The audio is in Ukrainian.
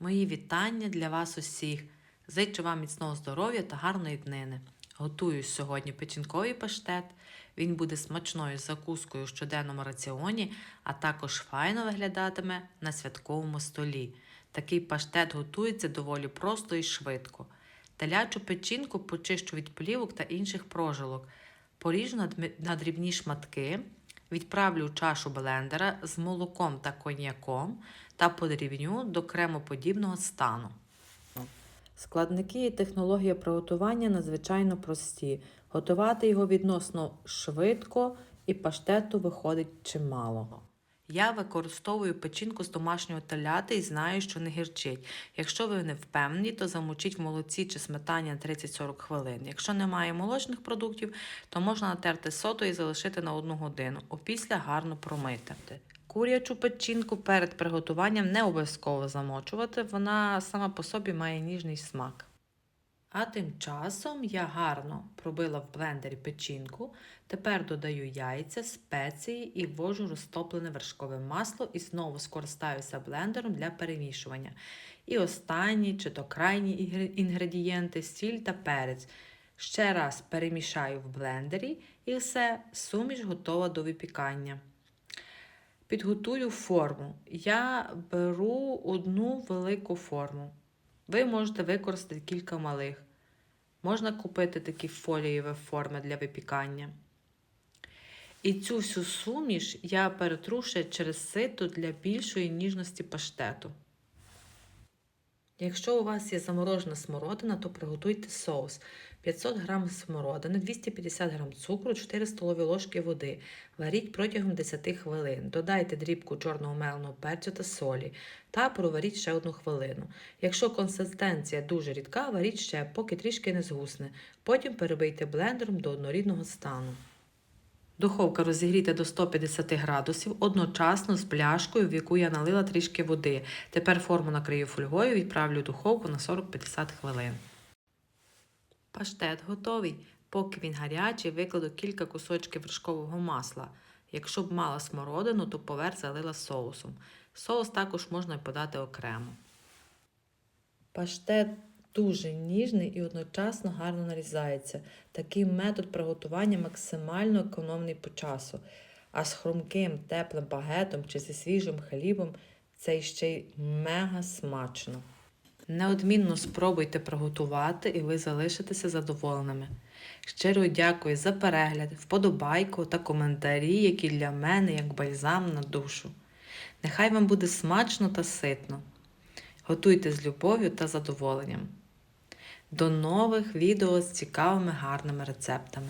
Мої вітання для вас усіх. Зичу вам міцного здоров'я та гарної днини. Готую сьогодні печінковий паштет. Він буде смачною закускою в щоденному раціоні, а також файно виглядатиме на святковому столі. Такий паштет готується доволі просто і швидко. Телячу печінку почищу від плівок та інших прожилок. Поріжу на дрібні шматки, відправлю чашу блендера з молоком та коньяком та подрібню до кремоподібного стану. Складники і технологія приготування надзвичайно прості. Готувати його відносно швидко і паштету виходить чимало. Я використовую печінку з домашнього теляти і знаю, що не гірчить. Якщо ви не впевнені, то замочіть в молоці чи сметані на 30-40 хвилин. Якщо немає молочних продуктів, то можна натерти сото і залишити на одну годину. Опісля гарно промити. Курячу печінку перед приготуванням не обов'язково замочувати, вона сама по собі має ніжний смак. А тим часом я гарно пробила в блендері печінку. Тепер додаю яйця, спеції і ввожу розтоплене вершкове масло і знову скористаюся блендером для перемішування. І останні чи то крайні інгредієнти, сіль та перець. Ще раз перемішаю в блендері і все, суміш готова до випікання. Підготую форму. Я беру одну велику форму. Ви можете використати кілька малих. Можна купити такі фолієві форми для випікання. І цю всю суміш я перетрушую через сито для більшої ніжності паштету. Якщо у вас є заморожена смородина, то приготуйте соус. 500 г смородини, 250 г цукру, 4 столові ложки води. Варіть протягом 10 хвилин. Додайте дрібку чорного меленого перцю та солі та проваріть ще одну хвилину. Якщо консистенція дуже рідка, варіть ще, поки трішки не згусне. Потім перебийте блендером до однорідного стану. Духовка розігріта до 150 градусів одночасно з пляшкою, в яку я налила трішки води. Тепер форму накрию фольгою і відправлю в духовку на 40-50 хвилин. Паштет готовий. Поки він гарячий, викладу кілька кусочків вершкового масла. Якщо б мала смородину, то поверх залила соусом. Соус також можна подати окремо. Паштет дуже ніжний і одночасно гарно нарізається. Такий метод приготування максимально економний по часу. А з хрумким теплим багетом чи зі свіжим хлібом це ще й мега смачно. Неодмінно спробуйте приготувати і ви залишитеся задоволеними. Щиро дякую за перегляд, вподобайку та коментарі, які для мене як бальзам на душу. Нехай вам буде смачно та ситно. Готуйте з любов'ю та задоволенням. До нових відео з цікавими гарними рецептами.